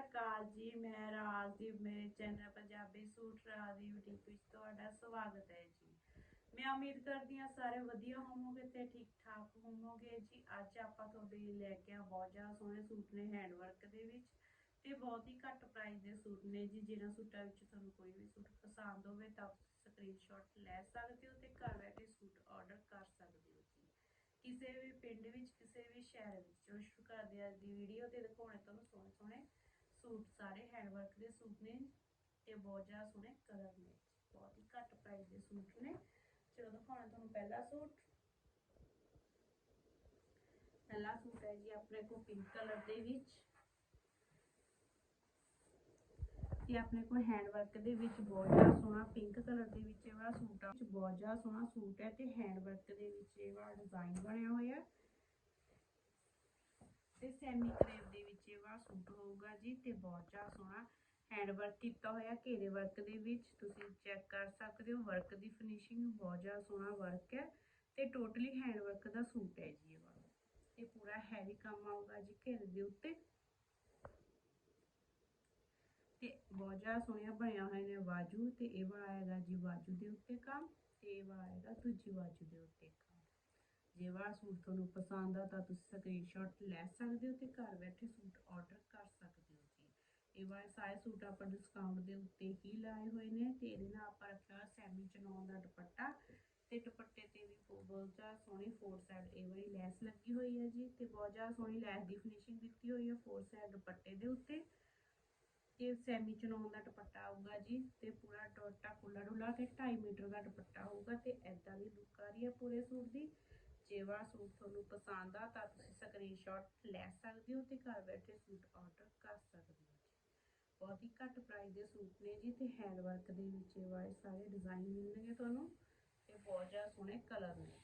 ਅਕਾਲ ਜੀ, ਮੈਂ ਰਾਜਦੀਪ ਮੇਰੇ channel Punjabi suit Rajdeep boutique ਵਿੱਚ ਤੁਹਾਡਾ ਸਵਾਗਤ ਹੈ ਜੀ। ਮੈਂ ਉਮੀਦ ਕਰਦੀ ਹਾਂ ਸਾਰੇ ਵਧੀਆ ਹੋਵੋਗੇ ਤੇ ਠੀਕ ਠਾਕ ਹੋਵੋਗੇ ਜੀ। ਅੱਜ ਆਪਾਂ ਤੁਹਾਡੇ ਲਈ ਲੈ ਕੇ ਆ ਬਹੁਤ ਜ਼ਿਆਦਾ ਸੋਹਣੇ ਸੂਟ ਨੇ ਹੈਂਡ ਵਰਕ ਦੇ ਵਿੱਚ ਤੇ ਬਹੁਤ ਹੀ ਘੱਟ ਪ੍ਰਾਈਸ ਦੇ ਸੂਟ ਨੇ ਜੀ। ਜਿਹਨਾਂ ਸੂਟਾਂ ਵਿੱਚ ਤੁਹਾਨੂੰ ਕੋਈ ਵੀ ਸੂਟ ਪਸੰਦ ਹੋਵੇ ਤਾਂ ਸਕਰੀਨਸ਼ਾਟ ਲੈ ਸਕਦੇ ਹੋ ਤੇ ਘਰ ਬੈਠੇ ਸੂਟ ਆਰਡਰ ਕਰ ਸਕਦੇ ਹੋ ਜੀ। ਕਿਸੇ ਵੀ ਪਿੰਡ ਵਿੱਚ, ਕਿਸੇ ਵੀ ਸ਼ਹਿਰ ਵਿੱਚ ਸ਼ੁਰੂ ਕਰਦੇ ਅੱਜ ਦੀ ਵੀਡੀਓ ਤੇ ਦਿਖਾਉਣੇ ਤੁਹਾਨੂੰ ਸੋਹਣੇ ਸੋਹਣੇ ਸੂਟ, ਸਾਰੇ ਹੈਂਡ ਵਰਕ ਦੇ ਸੂਟ ਨੇ ਤੇ ਬਹੁਤ ਜ਼ਿਆਦਾ ਸੋਹਣੇ ਕਲਰ ਨੇ। ਬਹੁਤ ਹੀ ਘੱਟ ਪ੍ਰਾਈਸ ਦੇ ਸੂਟ ਨੇ। ਚਲੋ, ਦਿਖਾਉਣਾ ਤੁਹਾਨੂੰ ਪਹਿਲਾ ਸੂਟ। ਪਹਿਲਾ ਸੂਟ ਹੈ ਜੀ ਆਪਣੇ ਕੋਲ ਪਿੰਕ ਕਲਰ ਦੇ ਵਿੱਚ। ਤੇ ਆਪਣੇ ਕੋਲ ਹੈਂਡ ਵਰਕ ਦੇ ਵਿੱਚ ਬਹੁਤ ਜ਼ਿਆਦਾ ਸੋਹਣਾ ਪਿੰਕ ਕਲਰ ਦੇ ਵਿੱਚ ਇਹ ਵਾਲਾ ਸੂਟ ਆ। ਵਿੱਚ ਬਹੁਤ ਜ਼ਿਆਦਾ ਸੋਹਣਾ ਸੂਟ ਹੈ ਤੇ ਹੈਂਡ ਵਰਕ ਦੇ ਵਿੱਚ ਇਹ ਵਾਲਾ ਡਿਜ਼ਾਈਨ ਬਣਿਆ ਹੋਇਆ। ਤੇ ਸੈਮੀ ਕਰੇਵ ਦੇ ਵਿੱਚ ਇਹ ਵਾਲਾ ਸੂਟ ਹੋਊਗਾ ਜੀ ਤੇ ਬਹੁਤ ਜ਼ਿਆਦਾ ਸੋਹਣਾ ਹੈਂਡ ਵਰਕ ਕੀਤਾ ਹੋਇਆ, ਘੇਰੇ ਵਰਕ ਦੇ ਵਿੱਚ ਤੁਸੀਂ ਚੈੱਕ ਕਰ ਸਕਦੇ ਹੋ ਵਰਕ ਦੀ ਫਿਨਿਸ਼ਿੰਗ ਬਹੁਤ ਜ਼ਿਆਦਾ ਸੋਹਣਾ ਵਰਕ ਹੈ ਤੇ ਟੋਟਲੀ ਹੈਂਡ ਵਰਕ ਦਾ ਸੂਟ ਹੈ ਜੀ ਇਹ ਵਾਲਾ। ਤੇ ਪੂਰਾ ਹੈਵੀ ਕੰਮ ਆਊਗਾ ਜੀ ਘੇਰੇ ਦੇ ਉੱਤੇ। ਤੇ ਬਹੁਤ ਜ਼ਿਆਦਾ ਸੋਹਣੀਆਂ ਬਣਿਆ ਹੋਏ ਨੇ ਬਾਜੂ ਤੇ ਇਹ ਵਾਲਾ ਆਏਗਾ ਜੀ ਬਾਜੂ ਦੇ ਉੱਤੇ ਕੰਮ, ਤੇ ਇਹ ਵਾਲਾ ਆਏਗਾ ਦੂਜੀ ਬਾਜੂ ਦੇ ਉੱਤੇ ਕੰਮ ਸੂਟ ਤੁਹਾਨੂੰ ਪਸੰਦ ਆ ਤਾਂ ਤੁਸੀਂ ਸਕਰੀਨਸ਼ਾਟ ਲੈ ਸਕਦੇ ਹੋ ਤੇ ਘਰ ਬੈਠੇ ਸੂਟ ਆਰਡਰ ਕਰ ਸਕਦੇ ਹੋ ਜੀ। ਇਹ ਵਾਲੇ ਸਾਰੇ ਸੂਟ ਆਪਾਂ ਡਿਸਕਾਊਂਟ ਦੇ ਉੱਤੇ ਹੀ ਲਾਏ ਹੋਏ ਨੇ ਤੇ ਇਹਦੇ ਨਾਲ ਆਪਾਂ ਰੱਖਿਆ ਸੈਮੀ ਚਨੌਨ ਦਾ ਦੁਪੱਟਾ ਤੇ ਦੁਪੱਟੇ ਤੇ ਵੀ ਬਹੁਤ ਜ਼ਿਆਦਾ ਸੋਹਣੀ ਫੋਰ ਸਾਈਡ ਇਹ ਵਾਲੀ ਲੈਸ ਲੱਗੀ ਹੋਈ ਹੈ ਜੀ ਤੇ ਬਹੁਤ ਜ਼ਿਆਦਾ ਸੋਹਣੀ ਲੈਸ ਦੀ ਫਿਨਿਸ਼ਿੰਗ ਦਿੱਤੀ ਹੋਈ ਹੈ ਫੋਰ ਸਾਈਡ ਦੁਪੱਟੇ ਦੇ ਉੱਤੇ। ਤੇ ਸੈਮੀ ਚਨੌਨ ਦਾ ਦੁਪੱਟਾ ਆਊਗਾ ਜੀ ਤੇ ਪੂਰਾ ਦੁਪੱਟਾ ਖੁੱਲਾ ਡੁੱਲਾ ਤੇ 2.5 ਮੀਟਰ ਦਾ ਦੁਪੱਟਾ ਹੋਊਗਾ ਤੇ ਐਦਾਂ ਦੀ ਲੁੱਕ ਆ ਰਹੀ ਹੈ ਪੂਰੇ ਸੂਟ ਦੀ। ਜੇ ਵਾਲਾ ਸੂਟ ਤੁਹਾਨੂੰ ਪਸੰਦ ਆ, ਤਾਂ ਤੁਸੀਂ ਸਕਰੀਨਸ਼ਾਟ ਲੈ ਸਕਦੇ ਹੋ ਤੇ ਘਰ ਬੈਠੇ ਸੂਟ ਆਰਡਰ ਕਰ ਸਕਦੇ ਹੋ ਜੀ। ਬਹੁਤ ਹੀ ਘੱਟ ਪ੍ਰਾਈਸ ਦੇ ਸੂਟ ਨੇ ਜੀ ਤੇ ਹੈਂਡ ਵਰਕ ਦੇ ਵਿੱਚ ਇਹ ਵਾਲੇ ਸਾਰੇ ਡਿਜ਼ਾਈਨ ਮਿਲਣਗੇ ਤੁਹਾਨੂੰ ਤੇ ਬਹੁਤ ਜ਼ਿਆਦਾ ਸੋਹਣੇ ਕਲਰ ਨੇ।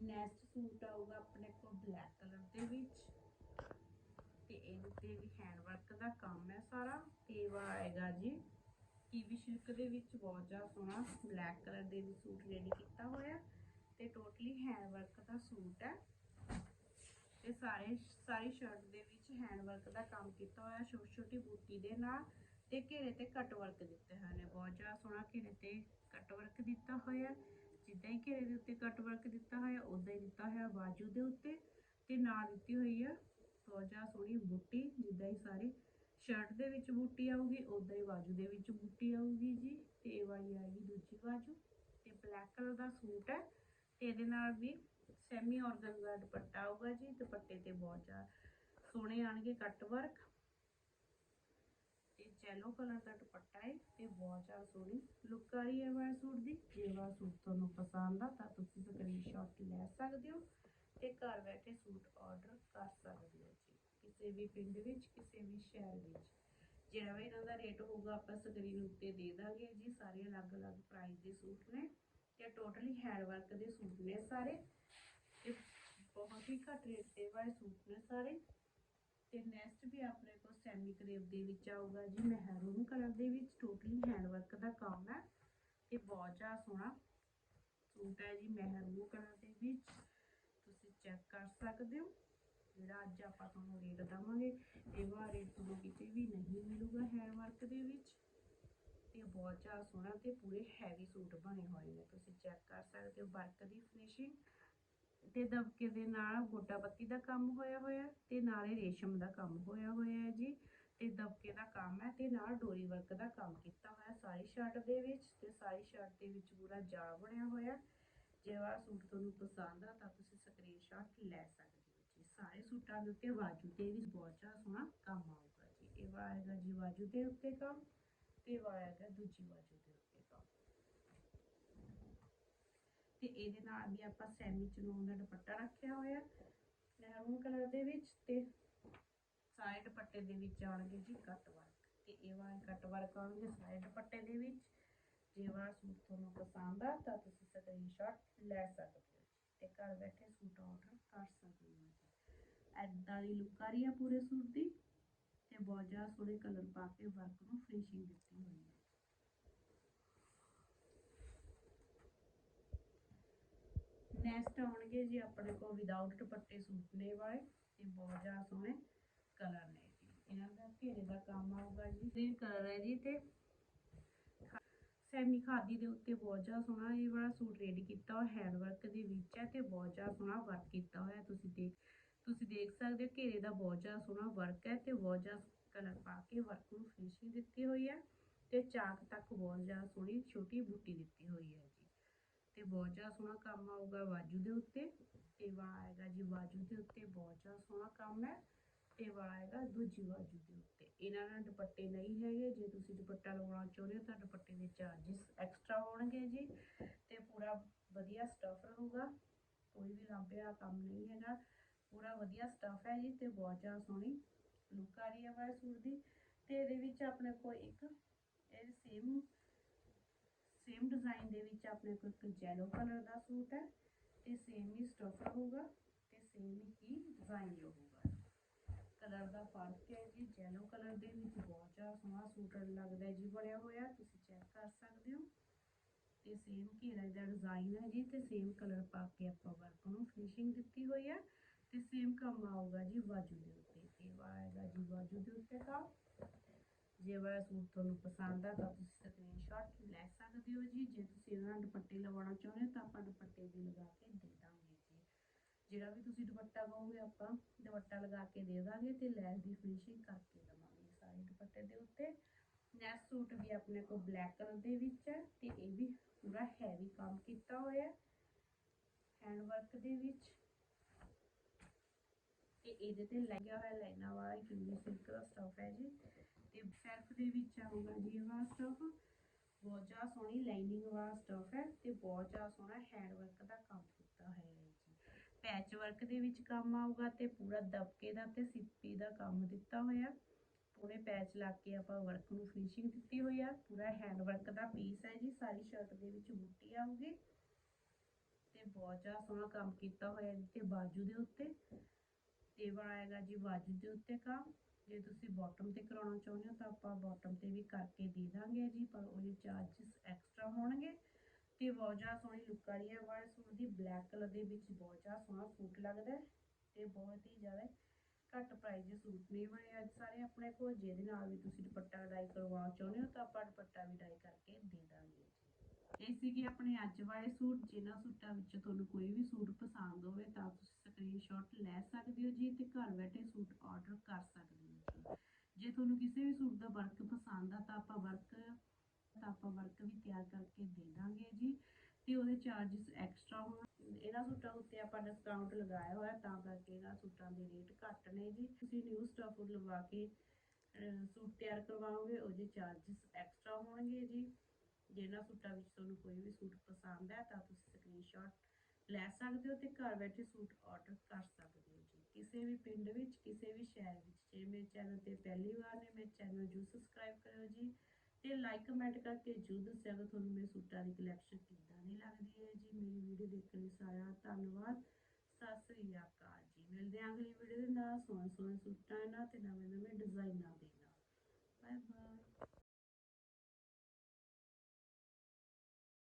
ਨੈਕਸਟ ਸੂਟ ਆਊਗਾ ਆਪਣੇ ਕੋਲ ਬਲੈਕ ਕਲਰ ਦੇ ਵਿੱਚ ਤੇ ਇਹਦੇ ਤੇ ਵੀ ਹੈਂਡ ਵਰਕ ਦਾ ਕੰਮ ਹੈ ਸਾਰਾ, ਤੇ ਵਾ ਆਏਗਾ ਜੀ ਕੀਵੀ ਸਿਲਕ ਦੇ ਵਿੱਚ ਬਹੁਤ ਜ਼ਿਆਦਾ ਸੋਹਣਾ ਬਲੈਕ ਕਲਰ ਦੇ ਵੀ ਸੂਟ ਰੈਡੀ ਕੀਤਾ ਹੋਇਆ ਤੇ ਟੋਟਲੀ ਹੈਂਡ ਵਰਕ ਦਾ ਸੂਟ ਹੈ। ਤੇ ਸਾਰੇ, ਸਾਰੀ ਸ਼ਰਟ ਦੇ ਵਿੱਚ ਹੈਂਡ ਵਰਕ ਦਾ ਕੰਮ ਕੀਤਾ ਹੋਇਆ, ਛੋਟੀ ਛੋਟੀ ਬੂਟੀ ਦੇ ਨਾਲ ਤੇ ਘੇਰੇ ਤੇ ਕੱਟ ਵਰਕ ਦਿੱਤੇ ਹੋਏ ਨੇ। ਬਹੁਤ ਜ਼ਿਆਦਾ ਸੋਹਣਾ ਘੇਰੇ ਤੇ ਕੱਟ ਵਰਕ ਦਿੱਤਾ ਹੋਇਆ ਜਿੱਦਾਂ ਹੀ ਘੇਰੇ ਦੇ ਉੱਤੇ ਕੱਟ ਵਰਕ ਦਿੱਤਾ ਹੋਇਆ ਉਦਾਂ ਹੀ ਦਿੱਤਾ ਹੋਇਆ ਬਾਜੂ ਦੇ ਉੱਤੇ ਤੇ ਨਾਲ ਦਿੱਤੀ ਹੋਈ ਆ ਬਹੁਤ ਜ਼ਿਆਦਾ ਸੋਹਣੀ ਬੂਟੀ, ਜਿੱਦਾਂ ਹੀ ਸਾਰੇ ਸ਼ਰਟ ਦੇ ਵਿੱਚ ਬੂਟੀ ਆਊਗੀ ਉਦਾਂ ਹੀ ਬਾਜੂ ਦੇ ਵਿੱਚ ਬੂਟੀ ਆਊਗੀ ਜੀ, ਤੇ ਇਹ ਵਾਲੀ ਆਏਗੀ ਦੂਜੀ ਬਾਜੂ, ਤੇ ਬਲੈਕ ਕਲਰ ਦਾ ਸੂਟ ਹੈ, ਤੇ ਇਹਦੇ ਨਾਲ ਵੀ ਸੈਮੀ ਆਰਗਨਜ਼ਾ ਦੁਪੱਟਾ ਆਊਗਾ ਜੀ, ਦੁਪੱਟੇ ਤੇ ਬਹੁਤ ਜ਼ਿਆਦਾ ਸੋਹਣੇ ਆਣਗੇ ਕੱਟ ਵਰਕ ਤੇ ਚੈਲੋ ਕਲਰ ਦਾ ਦੁਪੱਟਾ ਹੈ, ਤੇ ਬਹੁਤ ਜ਼ਿਆਦਾ ਸੋਹਣੀ ਲੁੱਕ ਆ ਰਹੀ ਹੈ ਵਾਲਾ ਸੂਟ ਦੀ। ਜੇ ਵਾਲਾ ਸੂਟ ਤੁਹਾਨੂੰ ਪਸੰਦ ਆ, ਤਾਂ ਤੁਸੀਂ ਸਕਰੀਨਸ਼ਾਟ ਲੈ ਸਕਦੇ ਹੋ, ਤੇ ਘਰ ਬੈਠੇ ਸੂਟ ਆਰਡਰ ਕਰ ਸਕਦੇ ਹੋ ਜੀ। ਕਿਸੇ ਵੀ ਪਿੰਡ ਵਿੱਚ, ਕਿਸੇ ਵੀ ਸ਼ਹਿਰ ਵਿੱਚ। ਜਿਹੜਾ ਵੀ ਇਹਨਾਂ ਦਾ ਰੇਟ ਹੋਊਗਾ, ਆਪਾਂ ਸਕਰੀਨ ਉੱਤੇ ਦੇ ਦਾਂਗੇ ਜੀ। ਸਾਰੇ ਅਲੱਗ-ਅਲੱਗ ਪ੍ਰਾਈਸ ਦੇ ਸੂਟ ਨੇ ਤੇ ਟੋਟਲੀ ਹੈਂਡ ਵਰਕ ਦੇ ਸੂਟ ਨੇ ਸਾਰੇ। ਤੇ ਬਹੁਤ ਹੀ ਘੱਟ ਰੇਟ ਤੇ ਵਾਲੇ ਸੂਟ ਨੇ ਸਾਰੇ। ਤੇ ਨੈਕਸਟ ਵੀ ਆਪਣੇ ਕੋਲ ਸੈਮੀ ਕਰੇਵ ਦੇ ਵਿੱਚ ਆਊਗਾ ਜੀ ਮਹਿਰੂਨ ਕਲਰ ਦੇ ਵਿੱਚ। ਟੋਟਲੀ ਹੈਂਡ ਵਰਕ ਦਾ ਕੰਮ ਹੈ। ਤੇ ਬਹੁਤ ਜ਼ਿਆਦਾ ਸੋਹਣਾ ਸੂਟ ਹੈ ਜੀ ਮਹਿਰੂਨ ਕਲਰ ਦੇ ਵਿੱਚ। ਤੁਸੀਂ ਚੈੱਕ ਕਰ ਸਕਦੇ ਹੋ। ਜਿਹੜਾ ਅੱਜ ਆਪਾਂ ਤੁਹਾਨੂੰ ਰੇਟ ਦਵਾਂਗੇ, ਇਹ ਵਾਲਾ ਰੇਟ ਤੁਹਾਨੂੰ ਕਿਤੇ ਵੀ ਨਹੀਂ ਮਿਲੂਗਾ ਹੈਂਡ ਵਰਕ ਦੇ ਵਿੱਚ। ਤੇ ਬਹੁਤ ਜ਼ਿਆਦਾ ਸੋਹਣਾ ਤੇ ਪੂਰੇ ਹੈਵੀ ਸੂਟ ਬਣੇ ਹੋਏ ਨੇ। ਤੁਸੀਂ ਚੈੱਕ ਕਰ ਸਕਦੇ ਹੋ ਵਰਕ ਦੀ ਫਿਨਿਸ਼ਿੰਗ ਤੇ ਦਬਕੇ ਦੇ ਨਾਲ ਗੋਟਾ ਪੱਤੀ ਦਾ ਕੰਮ ਹੋਇਆ ਹੋਇਆ ਤੇ ਨਾਲੇ ਰੇਸ਼ਮ ਦਾ ਕੰਮ ਹੋਇਆ ਹੋਇਆ ਹੈ ਜੀ। ਤੇ ਦਬਕੇ ਦਾ ਕੰਮ ਹੈ ਤੇ ਨਾਲ ਡੋਰੀ ਵਰਕ ਦਾ ਕੰਮ ਕੀਤਾ ਹੋਇਆ ਸਾਰੀ ਸ਼ਰਟ ਦੇ ਵਿੱਚ। ਤੇ ਸਾਰੀ ਸ਼ਰਟ ਦੇ ਵਿੱਚ ਪੂਰਾ ਜਾਲ ਬਣਿਆ ਹੋਇਆ ਜੇ ਵਾਲਾ ਸੂਟ ਤੁਹਾਨੂੰ ਪਸੰਦ ਆ ਤਾਂ ਤੁਸੀਂ ਸਕਰੀਨਸ਼ਾਟ ਲੈ ਸਕਦੇ ਸਾਰੇ ਸੂਟਾਂ ਦੇ ਉੱਤੇ ਬਾਜੂ ਤੇ ਵੀ ਬਹੁਤ ਜ਼ਿਆਦਾ ਸੋਹਣਾ ਕੰਮ ਆਊਗਾ ਜੀ। ਇਹ ਆਏਗਾ ਜੀ ਬਾਜੂ ਦੇ ਉੱਤੇ ਕੰਮ ਤੇ ਆਏਗਾ ਦੂਜੀ ਬਾਜੂ ਦੇ ਉੱਤੇ ਕੰਮ। ਤੇ ਇਹਦੇ ਨਾਲ ਵੀ ਆਪਾਂ ਸੈਮੀ ਚਨੋਨ ਦਾ ਦੁਪੱਟਾ ਰੱਖਿਆ ਹੋਇਆ ਮਹਿਰੂਨ ਕਲਰ ਦੇ ਵਿੱਚ ਤੇ ਸਾਰੇ ਦੁਪੱਟੇ ਦੇ ਵਿੱਚ ਆਉਣਗੇ ਜੀ ਕੱਟ ਵਰਕ ਤੇ ਇਹ ਵਾਲੇ ਕੱਟ ਵਰਕ ਆਉਣਗੇ ਸਾਰੇ ਦੁਪੱਟੇ ਦੇ ਵਿੱਚ। ਜੇ ਵਾਲਾ ਸੂਟ ਤੁਹਾਨੂੰ ਪਸੰਦ ਆ ਤਾਂ ਤੁਸੀਂ ਸਕਰੀਨਸ਼ਾਟ ਲੈ ਸਕਦੇ ਹੋ ਤੇ ਘਰ ਬੈਠੇ ਸੂਟ ਆਰਡਰ ਕਰ ਸਕਦੇ ਹੋ ਐਦਾਂ ਦੀ ਲੁੱਕ ਆ ਰਹੀ ਆ ਪੂਰੇ ਸੂਟ ਦੀ ਤੇ ਬਹੁਤ ਜ਼ਿਆਦਾ ਸੋਹਣੇ ਕਲਰ ਪਾ ਕੇ ਵਰਕ ਨੂੰ ਫਿਨਿਸ਼ਿੰਗ ਦਿੱਤੀ ਹੋਈ ਹੈ ਨੈਕਸਟ ਆਉਣਗੇ ਜੀ ਆਪਣੇ ਕੋਲ ਵਿਦਆਊਟ ਦੁਪੱਟੇ ਸੂਟ ਨੇ ਵਾਲੇ, ਤੇ ਬਹੁਤ ਜ਼ਿਆਦਾ ਸੋਹਣੇ ਕਲਰ ਨੇ ਜੀ। ਇਹਨਾਂ ਦਾ ਘੇਰੇ ਦਾ ਕੰਮ ਆਊਗਾ ਜੀ। ਗ੍ਰੀਨ ਕਲਰ ਹੈ ਜੀ ਤੇ ਸੈਮੀ ਖਾਦੀ ਦੇ ਉੱਤੇ ਬਹੁਤ ਜ਼ਿਆਦਾ ਸੋਹਣਾ ਇਹ ਵਾਲਾ ਸੂਟ ਰੈਡੀ ਕੀਤਾ ਹੋਇਆ ਹੈਂਡ ਵਰਕ ਦੇ ਵਿੱਚ ਹੈ ਤੇ ਬਹੁਤ ਜ਼ਿਆਦਾ ਸੋਹਣਾ ਵਰਕ ਕੀਤਾ ਹੋਇਆ ਤੁਸੀਂ ਦੇਖ ਤੁਸੀਂ ਦੇਖ ਸਕਦੇ ਹੋ ਘੇਰੇ ਦਾ ਬਹੁਤ ਜ਼ਿਆਦਾ ਸੋਹਣਾ ਵਰਕ ਹੈ ਤੇ ਬਹੁਤ ਜ਼ਿਆਦਾ ਕਲਰ ਪਾ ਕੇ ਵਰਕ ਨੂੰ ਫਿਨਿਸ਼ਿੰਗ ਦਿੱਤੀ ਹੋਈ ਹੈ ਤੇ ਚਾਕ ਤੱਕ ਬਹੁਤ ਜ਼ਿਆਦਾ ਸੋਹਣੀ ਛੋਟੀ ਬੂਟੀ ਦਿੱਤੀ ਹੋਈ ਹੈ ਜੀ। ਤੇ ਬਹੁਤ ਜ਼ਿਆਦਾ ਸੋਹਣਾ ਕੰਮ ਆਊਗਾ ਬਾਜੂ ਦੇ ਉੱਤੇ, ਤੇ ਵਾਲਾ ਆਏਗਾ ਜੀ ਬਾਜੂ ਦੇ ਉੱਤੇ ਬਹੁਤ ਜ਼ਿਆਦਾ ਸੋਹਣਾ ਕੰਮ ਹੈ, ਤੇ ਵਾਲਾ ਆਏਗਾ ਦੂਜੀ ਬਾਜੂ ਦੇ ਉੱਤੇ। ਇਹਨਾਂ ਨਾਲ ਦੁਪੱਟੇ ਨਹੀਂ ਹੈਗੇ, ਜੇ ਤੁਸੀਂ ਦੁਪੱਟਾ ਲਗਾਉਣਾ ਚਾਹੁੰਦੇ ਹੋ ਤਾਂ ਦੁਪੱਟੇ ਦੇ ਚਾਰजेस ਐਕਸਟਰਾ ਹੋਣਗੇ ਜੀ, ਤੇ ਪੂਰਾ ਵਧੀਆ ਸਟਫ ਰਹੂਗਾ, ਕੋਈ ਵੀ ਲਾਂਭੇ ਦਾ ਕੰਮ ਨਹੀਂ ਹੈਗਾ। ਪੂਰਾ ਵਧੀਆ ਸਟਫ ਹੈ ਜੀ ਤੇ ਬਹੁਤ ਜ਼ਿਆਦਾ ਸੋਹਣੀ ਲੁੱਕ ਆ ਰਹੀ ਹੈ ਵਾਲੇ ਸੂਟ ਦੀ ਤੇ ਇਹਦੇ ਵਿੱਚ ਆਪਣੇ ਕੋਲ ਇੱਕ ਇਹ ਸੇਮ ਸੇਮ ਡਿਜ਼ਾਈਨ ਦੇ ਵਿੱਚ ਆਪਣੇ ਕੋਲ ਇੱਕ ਯੈਲੋ ਕਲਰ ਦਾ ਸੂਟ ਹੈ ਤੇ ਸੇਮ ਹੀ ਸਟਫ ਰਹੂਗਾ ਤੇ ਸੇਮ ਹੀ ਡਿਜ਼ਾਈਨ ਰਹੂਗਾ। ਕਲਰ ਦਾ ਫ਼ਰਕ ਹੈ ਜੀ ਯੈਲੋ ਕਲਰ ਦੇ ਵਿੱਚ ਬਹੁਤ ਜ਼ਿਆਦਾ ਸੋਹਣਾ ਸੂਟ ਲੱਗਦਾ ਹੈ ਜੀ, ਬਣਿਆ ਹੋਇਆ, ਤੁਸੀਂ ਚੈੱਕ ਕਰ ਸਕਦੇ ਹੋ। ਤੇ ਸੇਮ ਘੇਰਾ ਦਾ ਡਿਜ਼ਾਈਨ ਹੈ ਜੀ, ਤੇ ਸੇਮ ਕਲਰ ਪਾ ਕੇ ਆਪਾਂ ਵਰਕ ਨੂੰ ਫਿਨਿਸ਼ਿੰਗ ਦਿੱਤੀ ਹੋਈ ਹੈ। ਤੇ ਸੇਮ ਕੰਮ ਆਊਗਾ ਜੀ ਬਾਜੂ ਦੇ ਉੱਤੇ। ਇਹ ਵਾਲਾ ਆਏਗਾ ਜੀ ਬਾਜੂ ਦੇ ਉੱਤੇ ਦਾ ਜੇ ਵਾਲਾ ਸੂਟ ਤੁਹਾਨੂੰ ਪਸੰਦ ਆ ਤਾਂ ਤੁਸੀਂ ਸਕਰੀਨਸ਼ਾਟ ਲੈ ਸਕਦੇ ਹੋ ਜੀ। ਜੇ ਤੁਸੀਂ ਇਹਨਾਂ ਨਾਲ ਦੁਪੱਟੇ ਲਵਾਉਣਾ ਚਾਹੁੰਦੇ ਹੋ ਤਾਂ ਆਪਾਂ ਦੁਪੱਟੇ ਵੀ ਲਗਾ ਕੇ ਦੇ ਦਾਂਗੇ ਜੀ। ਜਿਹੜਾ ਵੀ ਤੁਸੀਂ ਦੁਪੱਟਾ ਕਹੋਗੇ ਆਪਾਂ ਦੁਪੱਟਾ ਲਗਾ ਕੇ ਦੇ ਦਾਂਗੇ ਤੇ ਲੈਸ ਦੀ ਫਿਨਿਸ਼ਿੰਗ ਕਰਕੇ ਦਵਾਂਗੇ ਸਾਰੇ ਦੁਪੱਟੇ ਦੇ ਉੱਤੇ। ਨੈਕਸਟ ਸੂਟ ਵੀ ਆਪਣੇ ਕੋਲ ਬਲੈਕ ਕਲਰ ਦੇ ਵਿੱਚ ਹੈ ਤੇ ਇਹ ਵੀ ਪੂਰਾ ਹੈਵੀ ਕੰਮ ਕੀਤਾ ਹੋਇਆ ਹੈ। ਹੈਂਡ ਵਰਕ ਦੇ ਵਿੱਚ। ਤੇ ਇਹਦੇ ਤੇ ਲੱਗਿਆ ਹੋਇਆ, ਲਾਈਨਾਂ ਵਾਲਾ, ਕਿੰਨੀ ਸਿਲਕ ਦਾ ਸਟਫ ਹੈ ਜੀ। ਤੇ ਸੈਲਫ ਦੇ ਵਿੱਚ ਆਊਗਾ ਜੀ ਇਹ ਸਟਫ ਬਹੁਤ ਜ਼ਿਆਦਾ ਸੋਹਣੀ ਲਾਈਨਿੰਗ ਵਾਲਾ ਸਟਫ ਹੈ ਤੇ ਬਹੁਤ ਜ਼ਿਆਦਾ ਸੋਹਣਾ ਹੈਂਡ ਵਰਕ ਦਾ ਕੰਮ ਕੀਤਾ ਹੋਇਆ ਹੈ ਜੀ। ਪੈਚ ਵਰਕ ਦੇ ਵਿੱਚ ਕੰਮ ਆਊਗਾ ਤੇ ਪੂਰਾ ਦਬਕੇ ਦਾ ਤੇ ਸਿੱਪੀ ਦਾ ਕੰਮ ਦਿੱਤਾ ਹੋਇਆ। ਪੂਰੇ ਪੈਚ ਲਾ ਕੇ ਆਪਾਂ ਵਰਕ ਨੂੰ ਫਿਨਿਸ਼ਿੰਗ ਦਿੱਤੀ ਹੋਈ ਆ। ਪੂਰਾ ਹੈਂਡ ਵਰਕ ਦਾ ਪੀਸ ਹੈ ਜੀ, ਸਾਰੀ ਸ਼ਰਟ ਦੇ ਵਿੱਚ ਬੂਟੀ ਆਊਗੀ। ਤੇ ਬਹੁਤ ਜ਼ਿਆਦਾ ਸੋਹਣਾ ਕੰਮ ਕੀਤਾ ਹੋਇਆ ਤੇ ਬਾਜੂ ਦੇ ਉੱਤੇ। ਤੇ ਬਣਾਏਗਾ ਜੀ ਬਾਜੂ ਦੇ ਉੱਤੇ ਕੰਮ। ਜੇ ਤੁਸੀਂ ਬਾਟਮ ਤੇ ਕਰਾਉਣਾ ਚਾਹੁੰਦੇ ਹੋ ਤਾਂ ਆਪਾਂ ਬਾਟਮ ਤੇ ਵੀ ਕਰਕੇ ਦੇ ਦਾਂਗੇ ਜੀ, ਪਰ ਉਹਦੇ ਚਾਰजेस ਐਕਸਟਰਾ ਹੋਣਗੇ। ਤੇ ਬਹੁਤ ਜ਼ਿਆਦਾ ਸੋਹਣੀ ਲੁੱਕ ਆ ਹੈ। ਵਾਲੇ ਸੂਟ ਦੀ ਬਲੈਕ ਕਲਰ ਦੇ ਵਿੱਚ ਬਹੁਤ ਜ਼ਿਆਦਾ ਸੋਹਣਾ ਸੂਟ ਲੱਗਦਾ ਤੇ ਬਹੁਤ ਹੀ ਜ਼ਿਆਦਾ ਘੱਟ ਪ੍ਰਾਈਸ ਦੇ ਸੂਟ ਨੇ ਬਣੇ ਅੱਜ ਸਾਰੇ ਆਪਣੇ ਕੋਲ। ਜਿਹਦੇ ਨਾਲ ਵੀ ਤੁਸੀਂ ਦੁਪੱਟਾ ਡਾਈ ਕਰਵਾਉਣਾ ਚਾਹੁੰਦੇ ਹੋ ਤਾਂ ਆਪਾਂ ਦੁਪੱਟਾ ਵੀ ਡਾਈ ਕਰਕੇ ਦੇ ਦਾਂਗੇ। ਇਹ ਸੀਗੇ ਆਪਣੇ ਅੱਜ ਵਾਲੇ ਸੂਟ, ਜਿਨ੍ਹਾਂ ਸੂਟਾਂ ਵਿੱਚੋਂ ਤੁਹਾਨੂੰ ਕੋਈ ਵੀ ਸੂਟ ਪਸੰਦ ਹੋਵੇ ਤਾਂ ਤੁਸੀਂ ਸਕਰੀਨਸ਼ਾਟ ਲੈ ਸਕਦੇ ਹੋ ਜੀ ਤੇ ਘਰ ਬੈਠੇ ਸੂਟ ਆਰਡਰ ਕਰ ਸਕਦੇ ਹੋ ਜੀ। ਜੇ ਤੁਹਾਨੂੰ ਕਿਸੇ ਵੀ ਸੂਟ ਦਾ ਵਰਕ ਪਸੰਦ ਆ ਤਾਂ ਆਪਾਂ ਵਰਕ ਤਾਂ ਆਪਾਂ ਵਰਕ ਵੀ ਤਿਆਰ ਕਰਕੇ ਦੇ ਦਾਂਗੇ ਜੀ ਤੇ ਉਹਦੇ ਚਾਰजेस ਐਕਸਟਰਾ ਹੋਣ। ਇਹਨਾਂ ਸੂਟਾਂ ਉੱਤੇ ਆਪਾਂ ਡਿਸਕਾਊਂਟ ਲਗਾਇਆ ਹੋਇਆ ਤਾਂ ਕਰਕੇ ਇਹਨਾਂ ਸੂਟਾਂ ਦੇ ਰੇਟ ਘੱਟ ਨੇ ਜੀ। ਤੁਸੀਂ ਨਿਊ ਸਟਾਫ ਲਵਾ ਕੇ ਸੂਟ ਤਿਆਰ ਕਰਵਾਓਗੇ, ਉਹਦੇ ਚਾਰजेस ਐਕਸਟਰਾ ਹੋਣਗੇ ਜੀ। ਜਿਹਨਾਂ ਸੂਟਾਂ ਵਿੱਚ ਤੁਹਾਨੂੰ ਕੋਈ ਵੀ ਸੂਟ ਪਸੰਦ ਹੈ ਤਾਂ ਤੁਸੀਂ ਸਕਰੀਨਸ਼ਾਟ ਲੈ ਸਕਦੇ ਹੋ ਤੇ ਘਰ ਬੈਠੇ ਸੂਟ ਆਰਡਰ ਕਰ ਸਕਦੇ ਹੋ ਜੀ। ਕਿਸੇ ਵੀ ਪਿੰਡ ਵਿੱਚ, ਕਿਸੇ ਵੀ ਸ਼ਹਿਰ ਵਿੱਚ, ਜੇ ਮੇਰੇ ਚੈਨਲ ਤੇ ਪਹਿਲੀ ਵਾਰ ਨੇ, ਮੇਰੇ ਚੈਨਲ ਨੂੰ ਜਰੂਰ ਸਬਸਕ੍ਰਾਈਬ ਕਰਿਓ ਜੀ ਤੇ ਲਾਈਕ ਕਮੈਂਟ ਕਰਕੇ ਜਰੂਰ ਦੱਸਿਆ ਕਿ ਤੁਹਾਨੂੰ ਮੇਰੇ ਸੂਟਾਂ ਦੀ ਕਲੈਕਸ਼ਨ ਕਿੱਦਾਂ ਦੀ ਲੱਗਦੀ ਹੈ ਜੀ। ਮੇਰੀ ਵੀਡੀਓ ਦੇਖਣ ਲਈ ਸਾਰਿਆਂ ਦਾ ਧੰਨਵਾਦ। ਸਤਿ ਸ੍ਰੀ ਅਕਾਲ ਜੀ। ਮਿਲਦੇ ਹਾਂ ਅਗਲੀ ਵੀਡੀਓ ਦੇ ਨਾਲ। ਸੋਹਣੇ ਸੋਹਣੇ ਸੂਟਾਂ ਨਾਲ ਤੇ ਨਵੇਂ ਨਵੇਂ ਡਿਜ਼ਾਈਨਾਂ ਦੇ ਨਾਲ। Bye bye